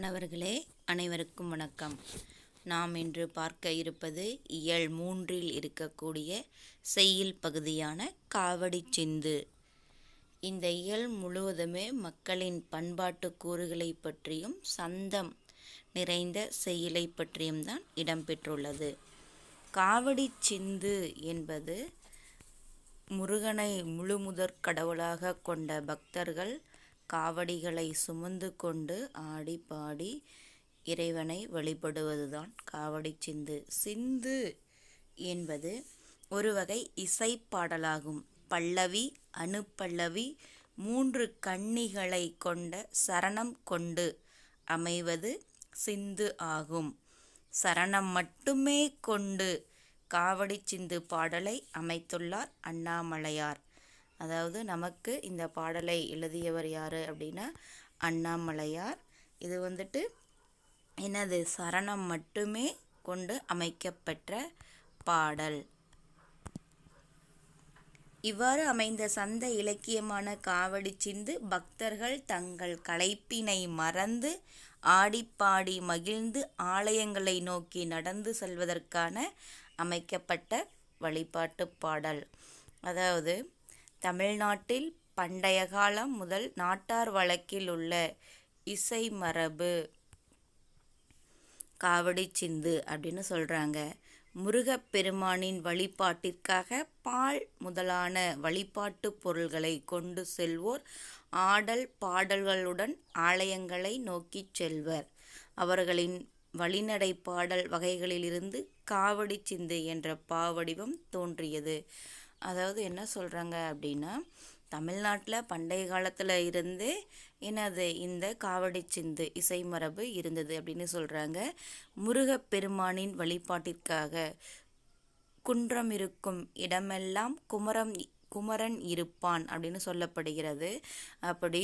மாணவர்களே அனைவருக்கும் வணக்கம். நாம் இன்று பார்க்க இருப்பது இயல் மூன்றில் இருக்கக்கூடிய செய்யுள் பகுதியான காவடி சிந்து. இந்த இயல் முழுவதுமே மக்களின் பண்பாட்டு கூறுகளை பற்றியும் சந்தம் நிறைந்த செய்யுளை பற்றியும் தான் இடம்பெற்றுள்ளது. காவடி சிந்து என்பது முருகனை முழுமுதற் கடவுளாக கொண்ட பக்தர்கள் காவடிகளை சுமந்து கொண்டு ஆடி பாடி இறைவனை வழிபடுவதுதான் காவடி சிந்து. சிந்து என்பது ஒரு வகை இசைப்பாடலாகும். பல்லவி அணுப்பல்லவி மூன்று கன்னிகளை கொண்ட சரணம் கொண்டு அமைவது சிந்து ஆகும். சரணம் மட்டுமே கொண்டு காவடி சிந்து பாடலை அமைத்துள்ளார் அண்ணாமலையார். அதாவது நமக்கு இந்த பாடலை எழுதியவர் யார் அப்படின்னா அண்ணாமலையார். இது வந்துட்டு என்னது சரணம் மட்டுமே கொண்டு அமைக்கப்பெற்ற பாடல் இவ்வாறு அமைந்த சந்த இலக்கியமான காவடி சிந்து பக்தர்கள் தங்கள் களைப்பினை மறந்து ஆடிப்பாடி மகிழ்ந்து ஆலயங்களை நோக்கி நடந்து செல்வதற்கான அமைக்கப்பட்ட வழிபாட்டு பாடல். அதாவது தமிழ்நாட்டில் பண்டைய காலம் முதல் நாட்டார் வழக்கில் உள்ள இசை மரபு காவடி சிந்து அப்படின்னு சொல்கிறாங்க முருகப்பெருமானின் வழிபாட்டிற்காக பால் முதலான வழிபாட்டு பொருள்களை கொண்டு செல்வோர். ஆடல் பாடல்களுடன் ஆலயங்களை நோக்கிச் செல்வர். அவர்களின் வழிநடை பாடல் வகைகளிலிருந்து காவடி சிந்து என்ற பாவடிவம் தோன்றியது. அதாவது என்ன சொல்கிறாங்க அப்படின்னா தமிழ்நாட்டில் பண்டைய காலத்தில் இருந்தே என்னது இந்த காவடி சிந்து இசை மரபு இருந்தது அப்படின்னு சொல்கிறாங்க முருகப்பெருமானின் வழிபாட்டிற்காக குன்றம் இருக்கும் இடமெல்லாம் குமரம் குமரன் இருப்பான் அப்படின்னு சொல்லப்படுகிறது. அப்படி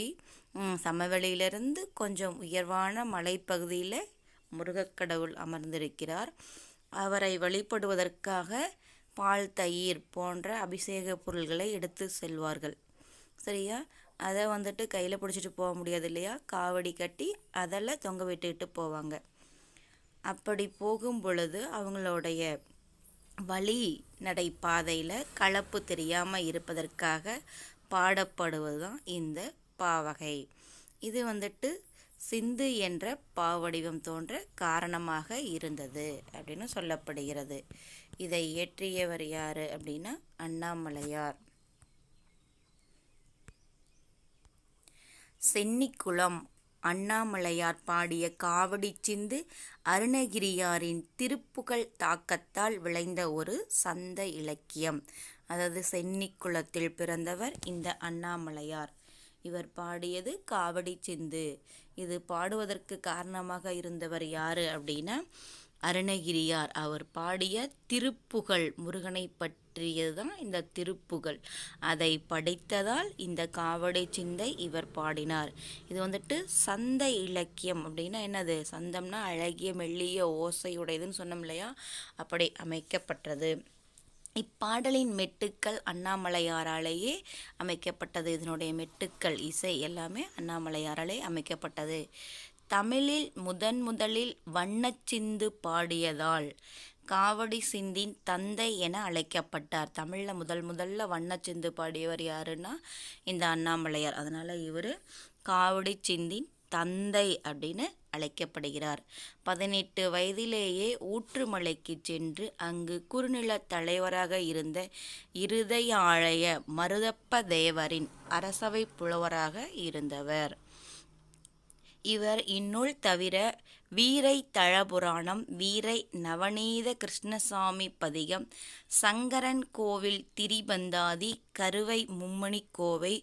சமவெளியிலிருந்து கொஞ்சம் உயர்வான மலைப்பகுதியில் முருகக்கடவுள் அமர்ந்திருக்கிறார். அவரை வழிபடுவதற்காக பால் தயிர் போன்ற அபிஷேக பொருள்களை எடுத்து செல்வார்கள். சரியா? அதை வந்துட்டு கையில் பிடிச்சிட்டு போக முடியாது இல்லையா? காவடி கட்டி அதில் தொங்க விட்டுக்கிட்டு போவாங்க. அப்படி போகும் பொழுது அவங்களுடைய வழி நடை பாதையில் கலப்பு தெரியாமல் இருப்பதற்காக பாடப்படுவது தான் இந்த பாவகை. இது வந்துட்டு சிந்து என்ற பாவடிவம் தோன்ற காரணமாக இருந்தது அப்படின்னு சொல்லப்படுகிறது. இதை இயற்றியவர் யார் அப்படின்னா அண்ணாமலையார். சென்னிக்குளம் அண்ணாமலையார் பாடிய காவடி சிந்து அருணகிரியாரின் திருப்புகழ் தாக்கத்தால் விளைந்த ஒரு சந்த இலக்கியம். அதாவது சென்னிக்குளத்தில் பிறந்தவர் இந்த அண்ணாமலையார். இவர் பாடியது காவடி சிந்து. இது பாடுவதற்கு காரணமாக இருந்தவர் யார் அப்படின்னா அருணகிரியார் அவர் பாடிய திருப்புகழ் முருகனை பற்றியது தான் இந்த திருப்புகழ். அதை படைத்ததால் இந்த காவடை சிந்தை இவர் பாடினார். இது வந்துட்டு சந்த இலக்கியம் அப்படின்னா என்னது? சந்தம்னா அழகிய மெல்லிய ஓசையுடையதுன்னு சொன்னோம் இல்லையா? அப்படி அமைக்கப்பட்டது. இப்பாடலின் மெட்டுக்கள் அண்ணாமலையாராலேயே அமைக்கப்பட்டது. இதனுடைய மெட்டுக்கள் இசை எல்லாமே அண்ணாமலையாராலே அமைக்கப்பட்டது. தமிழில் முதன் முதலில் வண்ணச்சிந்து பாடியதால் காவடி சிந்தின் தந்தை என அழைக்கப்பட்டார். தமிழில் முதல் முதல்ல வண்ணச்சிந்து பாடியவர் யாருன்னா இந்த அண்ணாமலையார். அதனால் இவர் காவடி சிந்தின் தந்தை அப்படின்னு அழைக்கப்படுகிறார். பதினெட்டு வயதிலேயே ஊற்றுமலைக்கு சென்று அங்கு குறுநில தலைவராக இருந்த இருதயாழைய மருதப்ப தேவரின் அரசவை புலவராக இருந்தவர். இவர் இந்நூல் தவிர வீரை தழபுராணம் வீரை நவநீத கிருஷ்ணசாமி பதிகம் சங்கரன் கோவில் திரிபந்தாதி கருவை மும்மணி கோவை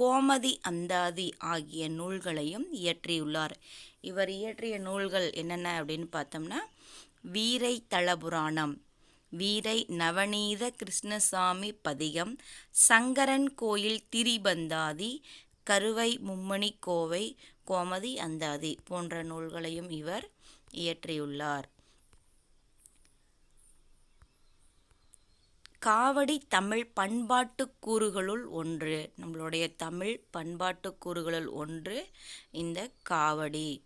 கோமதி அந்தாதி ஆகிய நூல்களையும் இயற்றியுள்ளார். இவர் இயற்றிய நூல்கள் என்னென்ன அப்படின்னு பார்த்தோம்னா வீரை தளபுராணம் வீரை நவநீத கிருஷ்ணசாமி பதிகம் சங்கரன் கோயில் திரிபந்தாதி கருவை மும்மணி கோவை கோமதி அந்தாதி போன்ற நூல்களையும் இவர் இயற்றியுள்ளார். காவடி தமிழ் பண்பாட்டு கூறுகளுள் ஒன்று. நம்மளுடைய தமிழ் பண்பாட்டு கூறுகளுள் ஒன்று இந்த காவடி.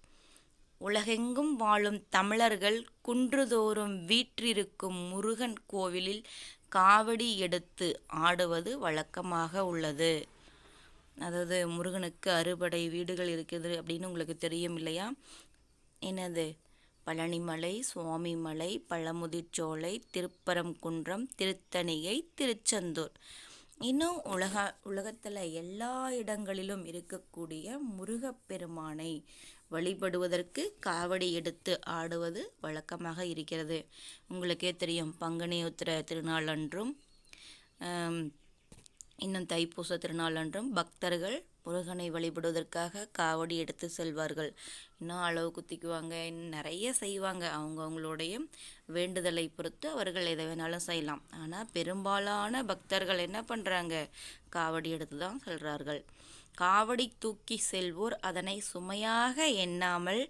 உலகெங்கும் வாழும் தமிழர்கள் குன்றுதோறும் வீற்றிருக்கும் முருகன் கோவிலில் காவடி எடுத்து ஆடுவது வழக்கமாக உள்ளது. அதாவது முருகனுக்கு அறுபடை வீடுகள் இருக்குது அப்படின்னு உங்களுக்கு தெரியும் இல்லையா? என்னது? பழனிமலை சுவாமிமலை பழமுதிர்ச்சோலை திருப்பரங்குன்றம் திருத்தணிகை திருச்செந்தூர். இன்னும் உலக உலகத்தில் எல்லா இடங்களிலும் இருக்கக்கூடிய முருகப்பெருமானை வழிபடுவதற்கு காவடி எடுத்து ஆடுவது வழக்கமாக இருக்கிறது. உங்களுக்கே தெரியும் பங்குனி உத்திர திருநாள் அன்றும். இன்னும் தைப்பூச திருநாளன்றும் பக்தர்கள் முருகனை வழிபடுவதற்காக காவடி எடுத்து செல்வார்கள். இன்னும் அளவு குத்திக்குவாங்க இன்னும் நிறைய செய்வாங்க. அவங்கவுங்களுடைய வேண்டுதலை பொறுத்து அவர்கள் எதை வேணாலும் செய்யலாம். ஆனால் பெரும்பாலான பக்தர்கள் என்ன பண்ணுறாங்க காவடி எடுத்து தான் செல்கிறார்கள் காவடி தூக்கி செல்வோர் அதனை சுமையாக எண்ணாமல்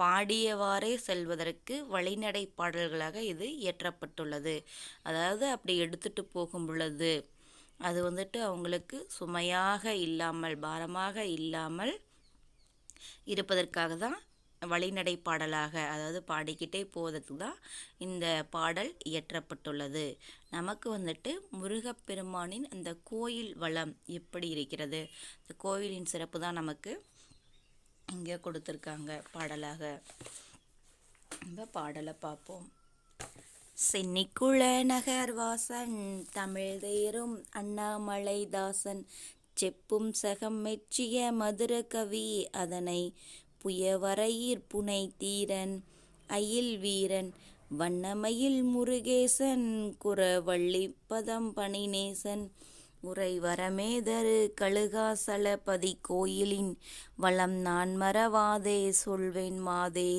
பாடியவாறே செல்வதற்கு வழிநடை பாடல்களாக இது இயற்றப்பட்டுள்ளது. அதாவது அப்படி எடுத்துட்டு போகும் பொழுது அது வந்துட்டு அவங்களுக்கு சுமையாக இல்லாமல் பாரமாக இல்லாமல் இருப்பதற்காக தான் வழிநடை பாடலாக அதாவது பாடிக்கிட்டே போவதற்கு தான் இந்த பாடல் இயற்றப்பட்டுள்ளது. நமக்கு வந்துட்டு முருகப்பெருமானின் அந்த கோயில் வளம் எப்படி இருக்கிறது? இந்த கோயிலின் சிறப்பு தான் நமக்கு இங்கே கொடுத்துருக்காங்க பாடலாக. இந்த பாடலை பார்ப்போம். சென்னிக்குள நகர் வாசன் தமிழ் தேரும் அண்ணாமலை தாசன் செப்பும் சகம் மெச்சிய மதுர கவி அதனை புயவரையிற் புனை தீரன் அயில் வீரன் வண்ணமயில் முருகேசன் குறவள்ளி பதம் பணிநேசன் உரை வரமேதரு கழுகாசலபதி கோயிலின் வளம் நான் மறவாதே சொல்வேன் மாதே.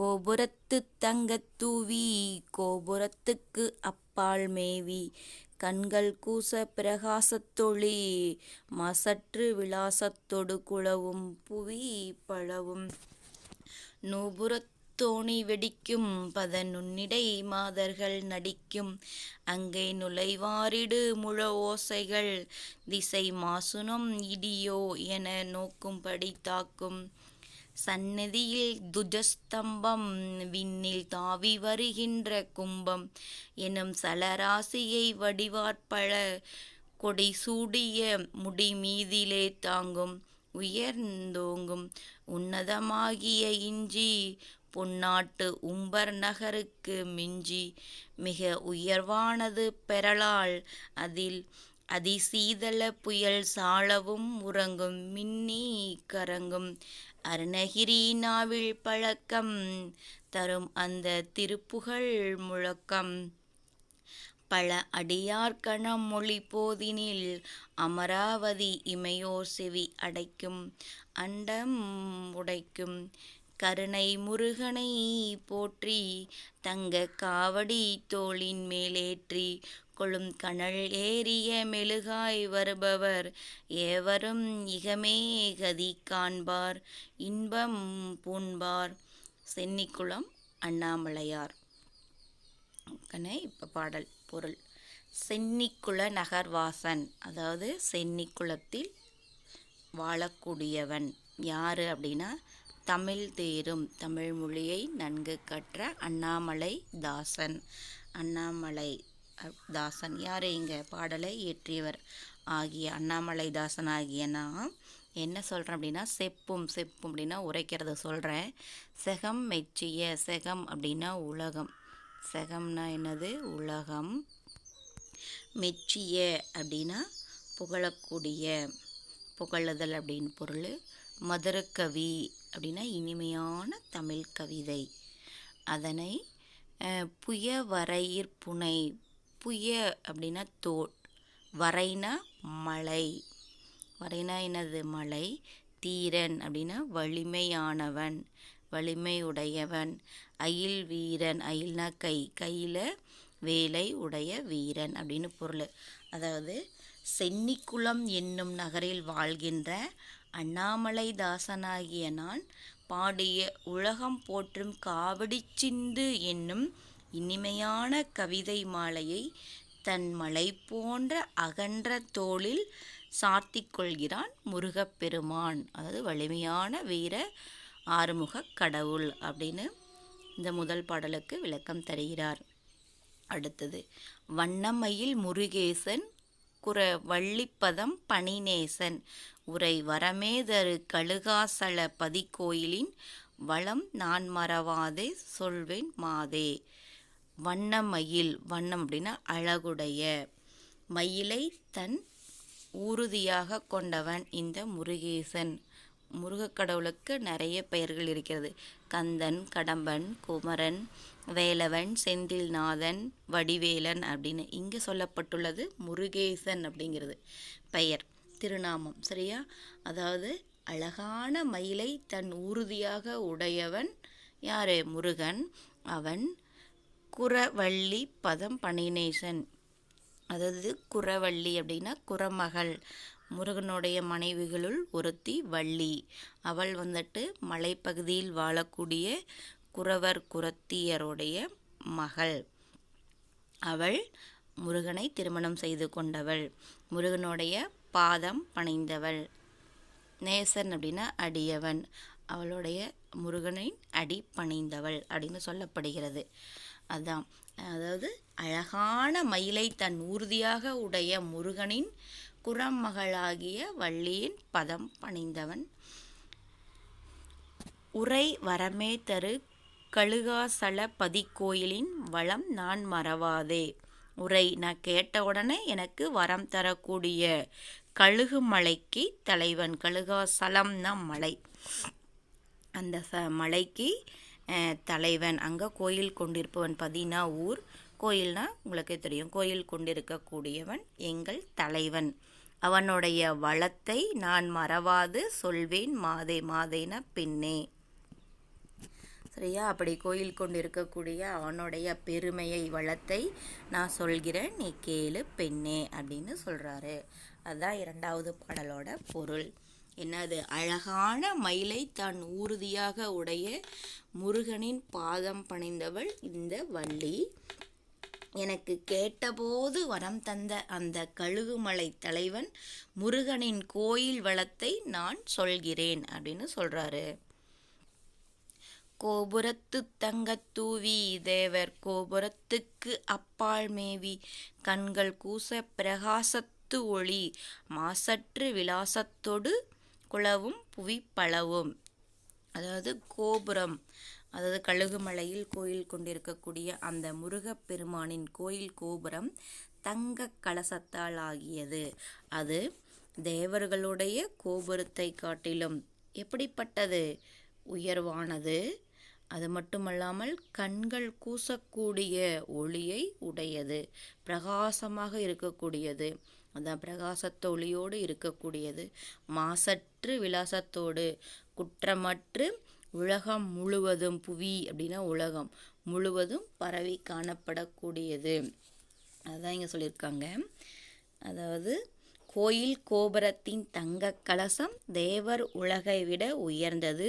கோபுரத்து தங்கத் தூவி கோபுரத்துக்கு அப்பால் மேவி கண்கள் கூச பிரகாசத்தொளி மசற்று விலாசத்தொடு குளவும் புவி பழவும். நூபுரத்தோணி வெடிக்கும் பதனுன்னிடை மாதர்கள் நடிக்கும். அங்கே நுழைவாரிடு முழ ஓசைகள் திசை மாசுனம் இடியோ என நோக்கும்படி தாக்கும். சந்நிதியில் துஜஸ்தம்பம் விண்ணில் தாவி வருகின்ற கும்பம் எனும் சலராசியை வடிவாற்பழ கொடி சூடிய முடி மீதிலே தாங்கும் உயர்ந்தோங்கும் உன்னதமாகிய இஞ்சி பொன்னாட்டு உம்பர் நகருக்கு மிஞ்சி மிக உயர்வானது பெறலால் அதில் அதிசீதள புயல் சாளவும் உறங்கும் மின்னி கரங்கும் அருணகிரி நாவில் பழக்கம் தரும் அந்த திருப்புகழ் முழக்கம். பல அடியார் கணம் மொழி போதினில் அமராவதி இமையோர் செவி அடைக்கும் அண்டம் உடைக்கும். கருணை முருகனை போற்றி தங்க காவடி தோளின் மேலேற்றி கொள்ளும் கனல் ஏறிய மெழுகாய் வருபவர். எவரும் இகமே கதி காண்பார் இன்பம் பூண்பார். சென்னிக்குளம் அண்ணாமலையார். இப்போ பாடல் பொருள். சென்னிக்குள நகர்வாசன் அதாவது சென்னிக்குளத்தில் வாழக்கூடியவன். யார் அப்படின்னா தமிழ் தேரும் தமிழ் மொழியை நன்கு கற்ற அண்ணாமலை தாசன் அண்ணாமலை தாசன் யார் இங்கே பாடலை இயற்றியவர் ஆகிய அண்ணாமலை தாசன் ஆகிய நான். என்ன சொல்கிறேன் அப்படின்னா செப்பும் செப்பும் அப்படின்னா உரைக்கிறத சொல்கிறேன் செகம் மெச்சிய செகம் அப்படின்னா உலகம். செகம்னா என்னது? உலகம். மெச்சிய அப்படின்னா புகழக்கூடிய புகழுதல் அப்படின்னு பொருள். மதுரக்கவி அப்படின்னா இனிமையான தமிழ் கவிதை. அதனை அஹ், புய அப்படின்னா தோல். வரைனா மலை வரைனா என்னது? மலை தீரன் அப்படின்னா வலிமையானவன் வலிமையுடையவன். அயில் வீரன். அயில்னா கை. கையில் வேலை உடைய வீரன் அப்படின்னு பொருள். அதாவது சென்னிக்குளம் என்னும் நகரில் வாழ்கின்ற அண்ணாமலை தாசனாகிய நான் பாடிய உலகம் போற்றும் காவடி சிந்து என்னும் இனிமையான கவிதை மாலையை தன் மலை போன்ற அகன்ற தோளில் சாத்திக் கொள்கிறான் முருகப்பெருமான். அதாவது வலிமையான வீர ஆறுமுக கடவுள் அப்படின்னு இந்த முதல் பாடலுக்கு விளக்கம் தருகிறார். அடுத்தது வண்ணமயில் முருகேசன் குற வள்ளிப்பதம் பணிநேசன் உரை வரமேதரு கழுகாசல பதிக்கோயிலின் வளம் நான் மறவாதே சொல்வேன் மாதே. வண்ண மயில் வண்ணம் அப்படின்னா அழகுடைய. மயிலை தன் உறுதியாக கொண்டவன் இந்த முருகேசன். முருகக்கடவுளுக்கு நிறைய பெயர்கள் இருக்கிறது. கந்தன் கடம்பன் குமரன் வேலவன் செந்தில்நாதன் வடிவேலன் அப்படின்னு இங்கே சொல்லப்பட்டுள்ளது முருகேசன் அப்படிங்கிறது பெயர். திருநாமம் சரியா? அதாவது அழகான மயிலை தன் உறுதியாக உடையவன் யாரு? முருகன். அவன் குறவள்ளி பதம் பணிநேசன் அதாவது குறவள்ளி அப்படின்னா குறமகள். முருகனுடைய மனைவிகளுள் ஒருத்தி வள்ளி. அவள் வந்துட்டு மலைப்பகுதியில் வாழக்கூடிய குறவர் குரத்தியருடைய மகள். அவள் முருகனை திருமணம் செய்து கொண்டவள். முருகனுடைய பாதம் பணிந்தவள். நேசன் அப்படின்னா அடியவன். அவளுடைய முருகனின் அடி பணிந்தவள் அப்படின்னு சொல்லப்படுகிறது. அதான். அதாவது அழகான மயிலை தன் ஊர்தியாக உடைய முருகனின் குரமகளாகிய வள்ளியின் பதம் பணிந்தவன். உரை வரமே தரு கழுகாசல பதிக்கோயிலின் வளம் நான் மறவாதே. உரை நான் கேட்ட உடனே எனக்கு வரம் தரக்கூடிய கழுகு மலைக்கு தலைவன். கழுகாசலம்னா மலை. அந்த ச மலைக்கு தலைவன். அங்கே கோயில் கொண்டிருப்பவன் பதினா ஊர். கோயில்னால் உங்களுக்கே தெரியும். கோயில் கொண்டிருக்கக்கூடியவன் எங்கள் தலைவன். அவனுடைய வளத்தை நான் மறவாது சொல்வேன் மாதே மாதேன பின்னே. சரியா? அப்படி கோயில் கொண்டு இருக்கக்கூடிய அவனுடைய பெருமையை வளத்தை நான் சொல்கிறேன். நீ கேளு பெண்ணே அப்படின்னு சொல்கிறாரு அதுதான் இரண்டாவது பாடலோட பொருள். என்னது அழகான மயிலை தான் ஊறுதியாக உடைய முருகனின் பாதம் பணிந்தவள் இந்த வள்ளி. எனக்கு கேட்டபோது வரம் தந்த அந்த கழுகுமலை தலைவன் முருகனின் கோயில் வளத்தை நான் சொல்கிறேன் அப்படின்னு சொல்றாரு. கோபுரத்து தங்கத்தூவி தேவர் கோபுரத்துக்கு அப்பால் மேவி கண்கள் கூச பிரகாசத்து ஒளி மாசற்று விலாசத்தொடு குளவும் புவி பழவும் அதாவது கோபுரம் அதாவது கழுகுமலையில் கோயில் கொண்டிருக்கக்கூடிய அந்த முருகப்பெருமானின் கோயில் கோபுரம் தங்க கலசத்தால் ஆகியது. அது தேவர்களுடைய கோபுரத்தை காட்டிலும் எப்படிப்பட்டது? உயர்வானது. அது மட்டுமல்லாமல் கண்கள் கூசக்கூடிய ஒளியை உடையது பிரகாசமாக இருக்கக்கூடியது. அந்த பிரகாசத்த ஒளியோடு இருக்கக்கூடியது. மாசற்று விலாசத்தோடு குற்றமற்று உலகம் முழுவதும் புவி அப்படின்னா உலகம் முழுவதும் பரவி காணப்படக்கூடியது. அதுதான் இங்கே சொல்லியிருக்காங்க. அதாவது கோயில் கோபுரத்தின் தங்க கலசம் தேவர் உலகை விட உயர்ந்தது.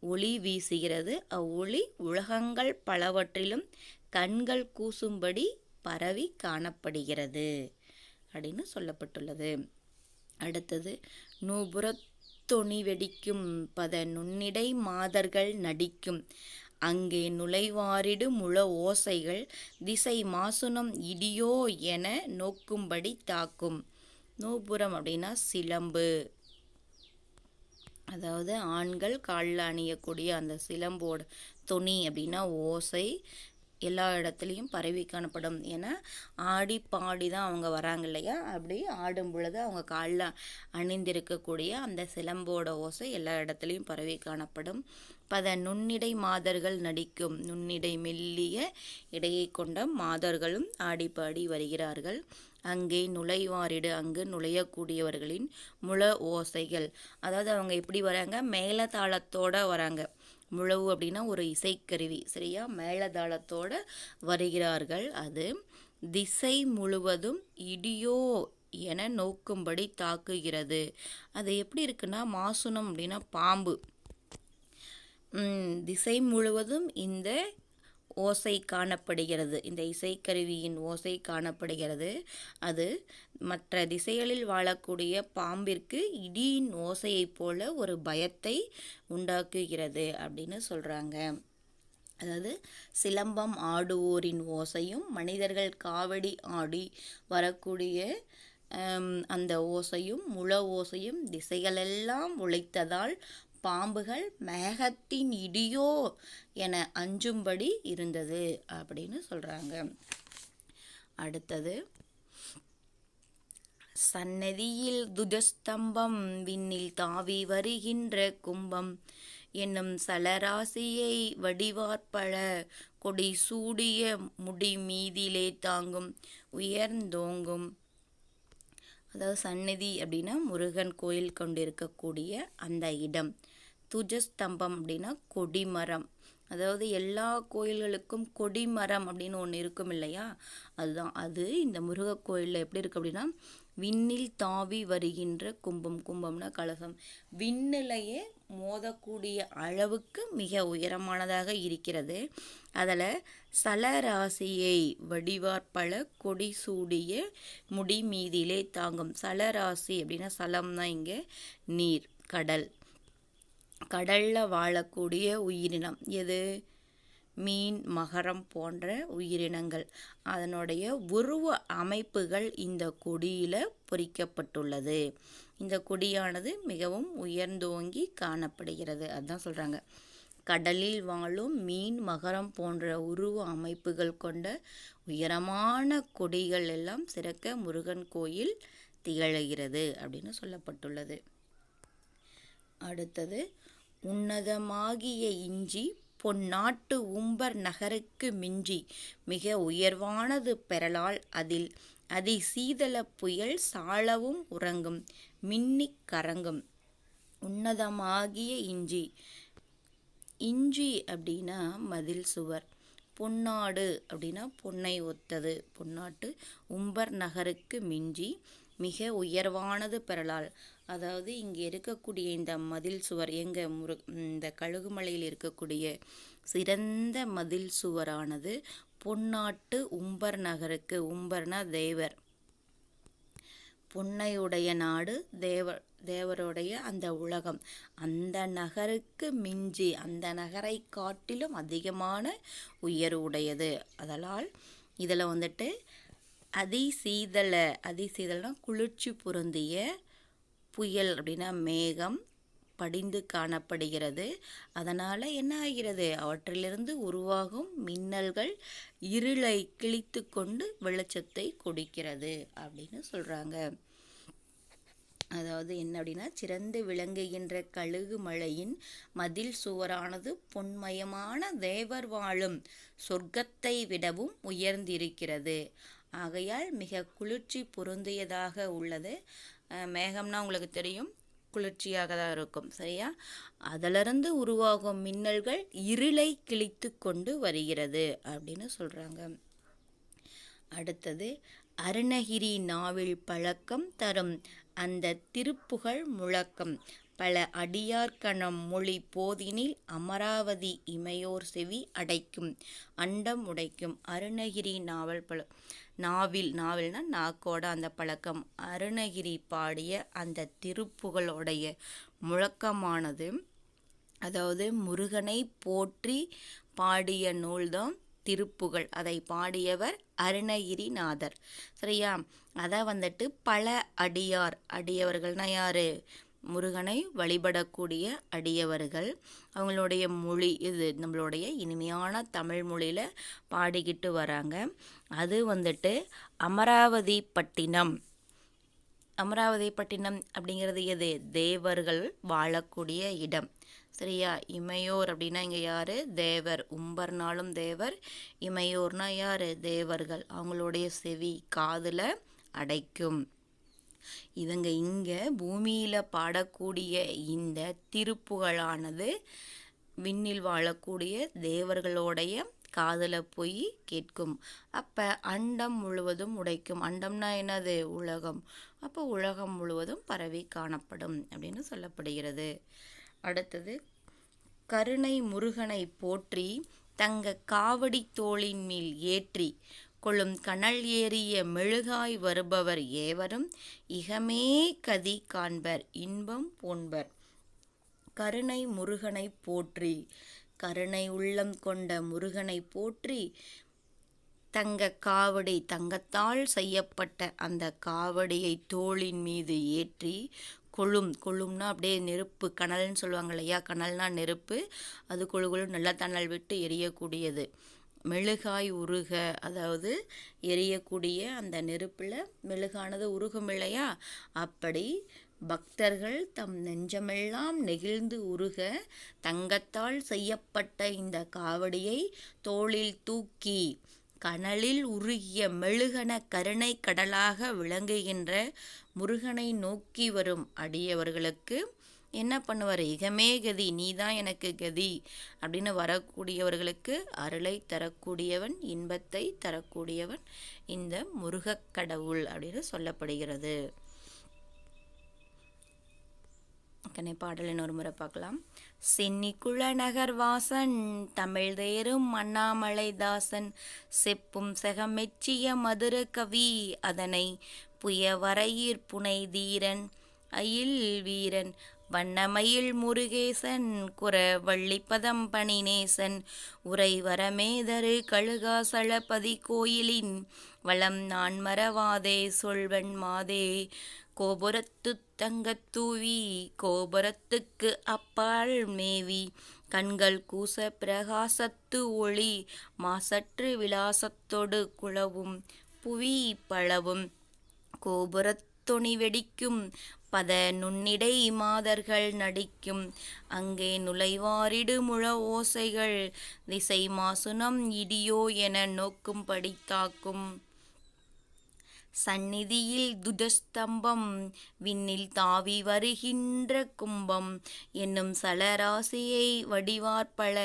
ஒளி வீசுகிறது. அவ்வொளி உலகங்கள் பலவற்றிலும் கண்கள் கூசும்படி பரவி காணப்படுகிறது. அப்படின்னு சொல்லப்பட்டுள்ளது. அடுத்தது நூபுறத்தொணி வெடிக்கும் பத நுண்ணிடை மாதர்கள் நடிக்கும். அங்கே நுழைவாரிடு முழ ஓசைகள் திசை மாசுனம் இடியோ என நோக்கும்படி தாக்கும். நூபுரம் அப்படின்னா சிலம்பு. அதாவது ஆண்கள் காலில் அணியக்கூடிய அந்த சிலம்போட துணி அப்படின்னா ஓசை எல்லா இடத்துலையும் பரவி காணப்படும் ஏன்னா ஆடி பாடி தான் அவங்க வராங்க இல்லையா? அப்படி ஆடும் பொழுது அவங்க காலில் அணிந்திருக்கக்கூடிய அந்த சிலம்போட ஓசை எல்லா இடத்துலையும் பரவி காணப்படும். பத நுண்ணிடை மாதர்கள் நடிக்கும் நுண்ணிடை மெல்லிய இடையை கொண்ட மாதர்களும் ஆடி பாடி வருகிறார்கள். அங்கே நுழைவாரிடு அங்கு நுழையக்கூடியவர்களின் முள ஓசைகள். அதாவது அவங்க எப்படி வராங்க? மேலதாளத்தோடு வராங்க. முழவு அப்படின்னா ஒரு இசைக்கருவி சரியா? மேளதாளத்தோடு வருகிறார்கள் அது. திசை முழுவதும் இடியோ என நோக்கும்படி தாக்குகிறது. அது எப்படி இருக்குன்னா மாசுனம் அப்படின்னா பாம்பு. திசை முழுவதும் இந்த ஓசை காணப்படுகிறது. இந்த இசைக்கருவியின் ஓசை காணப்படுகிறது. அது மற்ற திசைகளில் வாழக்கூடிய பாம்பிற்கு இடியின் ஓசையைப் போல ஒரு பயத்தை உண்டாக்குகிறது அப்படின்னு சொல்கிறாங்க அதாவது சிலம்பம் ஆடுவோரின் ஓசையும் மனிதர்கள் காவடி ஆடி வரக்கூடிய அந்த ஓசையும் முழ ஓசையும் திசைகளெல்லாம் உழைத்ததால் பாம்புகள் மேகத்தின் இடியோ என அஞ்சும்படி இருந்தது அப்படின்னு சொல்கிறாங்க அடுத்தது சன்னதியில் துஜஸ்தம்பம் விண்ணில் தாவி வருகின்ற கும்பம் என்னும் சலராசியை வடிவாற்பழ கொடி சூடிய முடி மீதிலே தாங்கும் உயர்ந்தோங்கும். அதாவது சந்நிதி அப்படின்னா முருகன் கோயில் கொண்டிருக்கக்கூடிய அந்த இடம். துஜஸ்தம்பம் அப்படின்னா கொடிமரம். அதாவது எல்லா கோயில்களுக்கும் கொடிமரம் அப்படின்னு ஒன்று இருக்கும் இல்லையா? அதுதான். அது இந்த முருக கோயிலில் எப்படி இருக்குது அப்படின்னா விண்ணில் தாவி வருகின்ற கும்பம். கும்பம்னா கலசம். விண்ணிலையே மோதக்கூடிய அளவுக்கு மிக உயரமானதாக இருக்கிறது. அதில் சலராசியை வடிவார்பல கொடி சூடிய முடி மீதிலே தாங்கும். சலராசி அப்படின்னா சலம்னா இங்கே நீர் கடல். கடலில் வாழக்கூடிய உயிரினம். எது? மீன் மகரம் போன்ற உயிரினங்கள். அதனுடைய உருவ அமைப்புகள் இந்த கொடியில் பொறிக்கப்பட்டுள்ளது. இந்த கொடியானது மிகவும் உயர்ந்தோங்கி காணப்படுகிறது. அதுதான் சொல்கிறாங்க கடலில் வாழும் மீன் மகரம் போன்ற உருவ அமைப்புகள் கொண்ட உயரமான கொடிகள் எல்லாம் சிறக்க முருகன் கோயில் திகழ்கிறது அப்படின்னு சொல்லப்பட்டுள்ளது. அடுத்தது உன்னதமாகிய இஞ்சி பொன்னாட்டு உம்பர் நகருக்கு மிஞ்சி மிக உயர்வானது பெறலால் அதில் அதி சீதள புயல் சாளவும் உறங்கும் மின்னிக் கரங்கும். உன்னதமாகிய இஞ்சி. இஞ்சி அப்படின்னா மதில் சுவர். பொன்னாடு அப்படின்னா பொன்னை ஒத்தது. பொன்னாட்டு உம்பர் நகருக்கு மிஞ்சி மிக உயர்வானது பெறலால். அதாவது இங்கே இருக்கக்கூடிய இந்த மதில் சுவர் எங்கள் முரு இந்த கழுகுமலையில் இருக்கக்கூடிய சிறந்த மதில் சுவரானது பொன்னாட்டு உம்பர் நகருக்கு உம்பர்னா தேவர். பொன்னையுடைய நாடு தேவர் தேவருடைய அந்த உலகம். அந்த நகருக்கு மிஞ்சி அந்த நகரை காட்டிலும் அதிகமான உயர்வுடையது. அதனால் இதில் வந்துட்டு அதிசீதள அதிசீதளனா குளிர்ச்சி பொருந்திய புயல் அப்படின்னா மேகம் படிந்து காணப்படுகிறது. அதனால் என்ன ஆகிறது? அவற்றிலிருந்து உருவாகும் மின்னல்கள் இருளை கிழித்து கொண்டு வெளிச்சத்தை கொடுக்கிறது அப்படின்னு சொல்கிறாங்க அதாவது என்ன அப்படின்னா சிறந்து விளங்குகின்ற கழுகு மலையின் மதில் சுவரானது பொன்மயமான தேவர் வாழும் சொர்க்கத்தை விடவும் உயர்ந்திருக்கிறது. ஆகையால் மிக குளிர்ச்சி பொருந்தியதாக உள்ளது. மேகம்னா உங்களுக்கு தெரியும் குளிர்ச்சியாக தான் இருக்கும் சரியா? அதிலிருந்து உருவாகும் மின்னல்கள் இருளை கிழித்து கொண்டு வருகிறது அப்படின்னு சொல்கிறாங்க அடுத்தது அருணகிரி நாவில் பழக்கம் தரும் அந்த திருப்புகழ் முழக்கம். பல அடியார்கணம் மொழி போதினில் அமராவதி இமையோர் செவி அடைக்கும் அண்டம் உடைக்கும் அருணகிரி நாவல் பழ நாவில் நாவல்னா நாக்கோட அந்த பழக்கம். அருணகிரி பாடிய அந்த திருப்புகளுடைய முழக்கமானது அதாவது முருகனை போற்றி பாடிய நூல்தான் திருப்புகள் அதை பாடியவர் அருணகிரிநாதர். சரியா? அதை வந்துட்டு பல அடியார் அடியவர்கள்னா யார்? முருகனை வழிபடக்கூடிய அடியவர்கள். அவங்களுடைய மொழி இது நம்மளுடைய இனிமையான தமிழ் மொழியில் பாடிக்கிட்டு வராங்க. அது வந்துட்டு அமராவதி பட்டினம் அமராவதி பட்டினம் அப்படிங்கிறது எது? தேவர்கள் வாழக்கூடிய இடம். சரியா? இமையோர் அப்படின்னா இங்கே யார்? தேவர். உம்பர்னாலும் தேவர். இமையோர்னா யார்? தேவர்கள். அவங்களுடைய செவி காதில் அடைக்கும். இவங்க இங்கே பூமியில் பாடக்கூடிய இந்த திருப்புகழானது விண்ணில் வாழக்கூடிய தேவர்களுடைய காதில் போய் கேட்கும். அப்போ அண்டம் முழுவதும் உடைக்கும். அண்டம்னா என்னது? உலகம். அப்போ உலகம் முழுவதும் பரவி காணப்படும் அப்படின்னு சொல்லப்படுகிறது. அடுத்தது கருணை முருகனை போற்றி தங்க காவடி தோளின் மேல் ஏற்றி கொள்ளும் கனல் ஏறிய மெழுகாய் வருபவர் ஏவரும் இகமே கதி காண்பர் இன்பம் போன்பர் கருணை முருகனை போற்றி கருணை உள்ளம் கொண்ட முருகனை போற்றி தங்க காவடி தங்கத்தால் செய்யப்பட்ட அந்த காவடியை தோளின் மீது ஏற்றி கொழும் கொழும்னா அப்படியே நெருப்பு கனல்னு சொல்லுவாங்க இல்லையா? கனல்னா நெருப்பு அது கொழு கொழு நல்லா தணல் விட்டு எரியக்கூடியது. மெழுகாய் உருக அதாவது எரியக்கூடிய அந்த நெருப்பில் மெழுகானது உருகும் இல்லையா? அப்படி பக்தர்கள் தம் நெஞ்சமெல்லாம் நெகிழ்ந்து உருக தங்கத்தால் செய்யப்பட்ட இந்த காவடியை தோளில் தூக்கி கனலில் உருகிய மெழுகன கருணை கடலாக விளங்குகின்ற முருகனை நோக்கி வரும் அடியவர்களுக்கு என்ன பண்ணுவார்? இகமே கதி நீ தான் எனக்கு கதி அப்படின்னு வரக்கூடியவர்களுக்கு அருளை தரக்கூடியவன் இன்பத்தை தரக்கூடியவன் இந்த முருகக் கடவுள் அப்படின்னு சொல்லப்படுகிறது. கனை பாடலின் ஒரு முறை பார்க்கலாம். சென்னிக்குள நகர்வாசன் தமிழ் தேரும் அண்ணாமலைதாசன் செப்பும் செகமெச்சிய மதுர கவி அதனை புயவரையீர் புனை தீரன் அயில் வீரன் வண்ணமயில் முருகேசன் குற வள்ளிப்பதம் பணிநேசன் உரை வரமேதரு கழுகாசலபதி கோயிலின் வளம் நான் மறவாதே சொல்வன் மாதே. கோபுரத்து தங்கத்தூவி கோபுரத்துக்கு அப்பால் மேவி கண்கள் கூச பிரகாசத்து ஒளி மாசற்று விலாசத்தொடு குளவும் புவி பழவும் கோபுரத்துணி வெடிக்கும் பத நுண்ணிடை மாதர்கள் நடிக்கும். அங்கே நுழைவாரிடு முழ ஓசைகள். திசை மாசுனம் இடியோ என நோக்கும் தாக்கும் சந்நிதியில் துஜஸ்தம்பம் விண்ணில் தாவி வருகின்ற கும்பம். என்னும் சலராசியை வடிவார்பல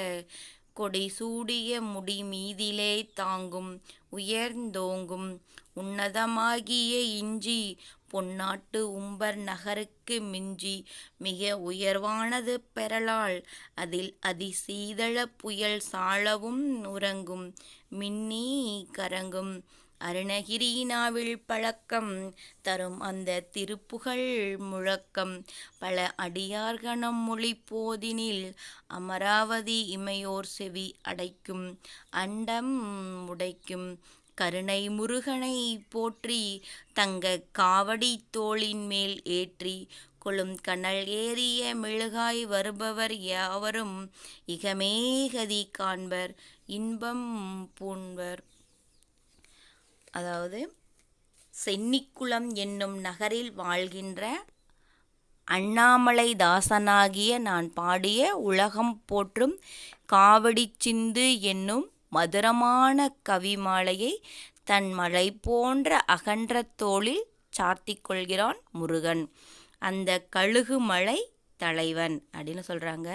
கொடி சூடிய முடி மீதிலே தாங்கும். உயர்ந்தோங்கும். உன்னதமாகிய இஞ்சி பொன்னாட்டு உம்பர் நகருக்கு மிஞ்சி மிக உயர்வானது பெறலால் அதில் அதிசீதள புயல் சாழவும் உறங்கும் மின்னி கரங்கும். அருணகிரினாவில் பழக்கம். தரும் அந்த திருப்புகழ் முழக்கம். பல அடியார்கணம் மொழி போதினில் அமராவதி இமையோர் செவி அடைக்கும். அண்டம் உடைக்கும். கருணை முருகனை போற்றி தங்க காவடி தோளின் மேல் ஏற்றி கொளும் கனல் ஏறிய மெழுகாய் வருபவர் யாவரும் இகமேகதி காண்பர் இன்பம் பூண்பர். அதாவது சென்னிக்குளம் என்னும் நகரில் வாழ்கின்ற அண்ணாமலை தாசனாகிய நான் பாடிய உலகம் போற்றும் காவடி சிந்து என்னும் மதுரமான கவிமாலையை தன் மலை போன்ற அகன்ற தோளில் சார்த்தி கொள்கிறான் முருகன். அந்த கழுகுமலை தலைவன் அப்படின்னு சொல்கிறாங்க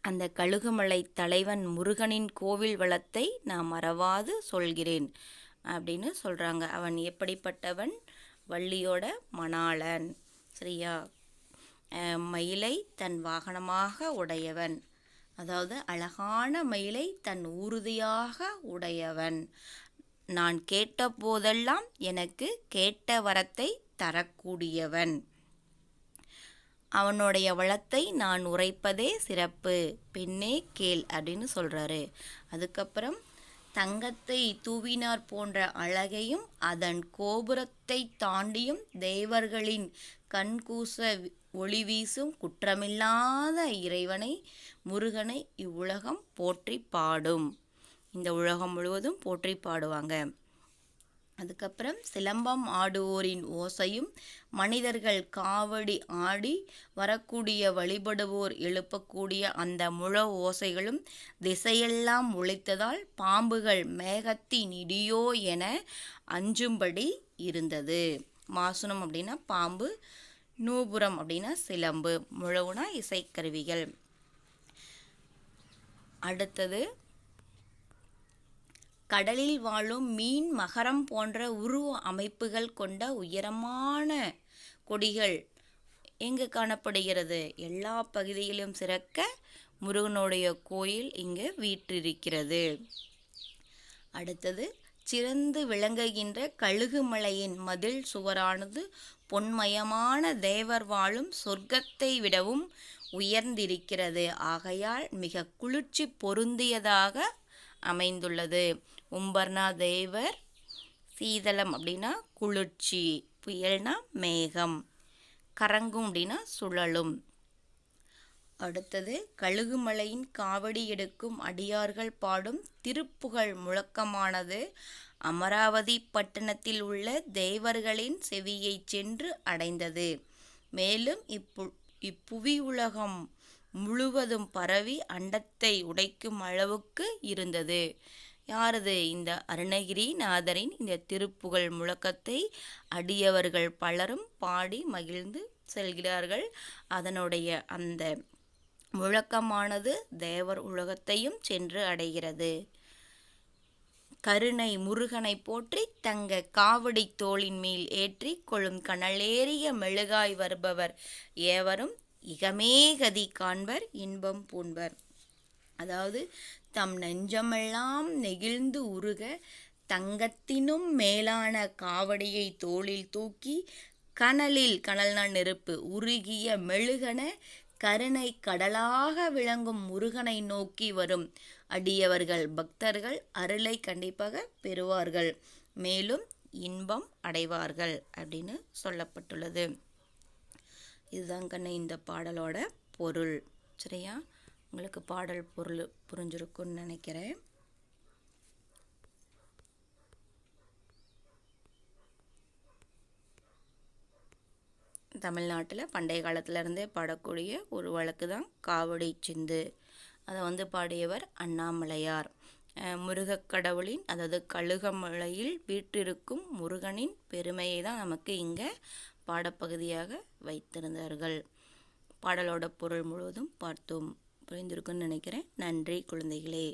அந்த கழுகுமலை தலைவன் முருகனின் கோவில் வளத்தை நான் மறவாது சொல்கிறேன் அப்படின்னு சொல்கிறாங்க அவன் எப்படிப்பட்டவன்? வள்ளியோட மணாளன். சரியா? மயிலை தன் வாகனமாக உடையவன். அதாவது அழகான மயிலை தன் உறுதியாக உடையவன். நான் கேட்ட போதெல்லாம் எனக்கு கேட்ட வரத்தை தரக்கூடியவன். அவனுடைய வளத்தை நான் உரைப்பதே சிறப்பு. பெண்ணே கேள் அப்படின்னு சொல்கிறாரு அதுக்கப்புறம் தங்கத்தை தூவினார் போன்ற அழகையும் அதன் கோபுரத்தை தாண்டியும் தேவர்களின் கண்கூச ஒளி வீசும் குற்றமில்லாத இறைவனை முருகனை இவ்வுலகம் போற்றி பாடும். இந்த உலகம் முழுவதும் போற்றி பாடுவாங்க. அதுக்கப்புறம் சிலம்பம் ஆடுவோரின் ஓசையும் மனிதர்கள் காவடி ஆடி வரக்கூடிய வழிபடுவோர் எழுப்பக்கூடிய அந்த முழ ஓசைகளும் திசையெல்லாம் உழைத்ததால் பாம்புகள் மேகத்தின் இடியோ என அஞ்சும்படி இருந்தது. மாசுனம் அப்படின்னா பாம்பு நூபுரம் அப்படின்னா சிலம்பு முழவுனா இசைக்கருவிகள். அடுத்தது கடலில் வாழும் மீன் மகரம் போன்ற உருவ அமைப்புகள் கொண்ட உயரமான கொடிகள் எங்கு காணப்படுகிறது? எல்லா பகுதியிலும் சிறக்க முருகனுடைய கோயில் இங்கு வீற்றிருக்கிறது. அடுத்தது சிறந்து விளங்குகின்ற கழுகுமலையின் மதில் சுவரானது பொன்மயமான தேவர் வாழும் சொர்க்கத்தை விடவும் உயர்ந்திருக்கிறது. ஆகையால் மிக குளிர்ச்சி பொருந்தியதாக அமைந்துள்ளது. உம்பர்னா தேவர் சீதளம் அப்படின்னா குளிர்ச்சி புயல்னா மேகம் கரங்கும் அப்படின்னா சுழலும். அடுத்தது கழுகுமலையின் காவடி எடுக்கும் அடியார்கள் பாடும் திருப்புகழ் முழக்கமானது அமராவதி பட்டணத்தில் உள்ள தேவர்களின் செவியை சென்று அடைந்தது. மேலும் இப்பு இப்புவி உலகம் முழுவதும் பரவி அண்டத்தை உடைக்கும் அளவுக்கு இருந்தது. யாரது? இந்த அருணகிரிநாதரின் இந்த திருப்புகழ் முழக்கத்தை அடியவர்கள் பலரும் பாடி மகிழ்ந்து செல்கிறார்கள். அதனுடைய அந்த முழக்கமானது தேவர் உலகத்தையும் சென்று அடைகிறது. கருணை முருகனை போற்றி தங்க காவடி தோளின் மேல் ஏற்றி கொழும் கனலேறிய மெழுகாய் வருபவர் ஏவரும் இகமே கதி காண்பர் இன்பம் பூண்பர். அதாவது தம் நெஞ்சமெல்லாம் நெகிழ்ந்து உருக தங்கத்தினும் மேலான காவடியை தோளில் தூக்கி கனலில் கனல்னா நெருப்பு உருகிய மெழுகன கருணை கடலாக விளங்கும் முருகனை நோக்கி வரும். அடியவர்கள் பக்தர்கள் அருளை கண்டிப்பாக பெறுவார்கள். மேலும் இன்பம் அடைவார்கள் அப்படின்னு சொல்லப்பட்டுள்ளது. இதுதான் கண்ணு இந்த பாடலோட பொருள். சரியா? உங்களுக்கு பாடல் பொருள் புரிஞ்சிருக்குன்னு நினைக்கிறேன். தமிழ்நாட்டில் பண்டைய காலத்திலேருந்தே பாடக்கூடிய ஒரு வழக்கு தான் காவடி சிந்து. அதை வந்து பாடியவர் அண்ணாமலையார். முருகக்கடவுளின் அதாவது கழுகமலையில் வீற்றிருக்கும் முருகனின் பெருமையை தான் நமக்கு இங்கே பாடப்பகுதியாக வைத்திருந்தார்கள். பாடலோட பொருள் முழுவதும் பார்த்தோம். புரிந்திருக்குன்னு நினைக்கிறேன். நன்றி குழந்தைகளே.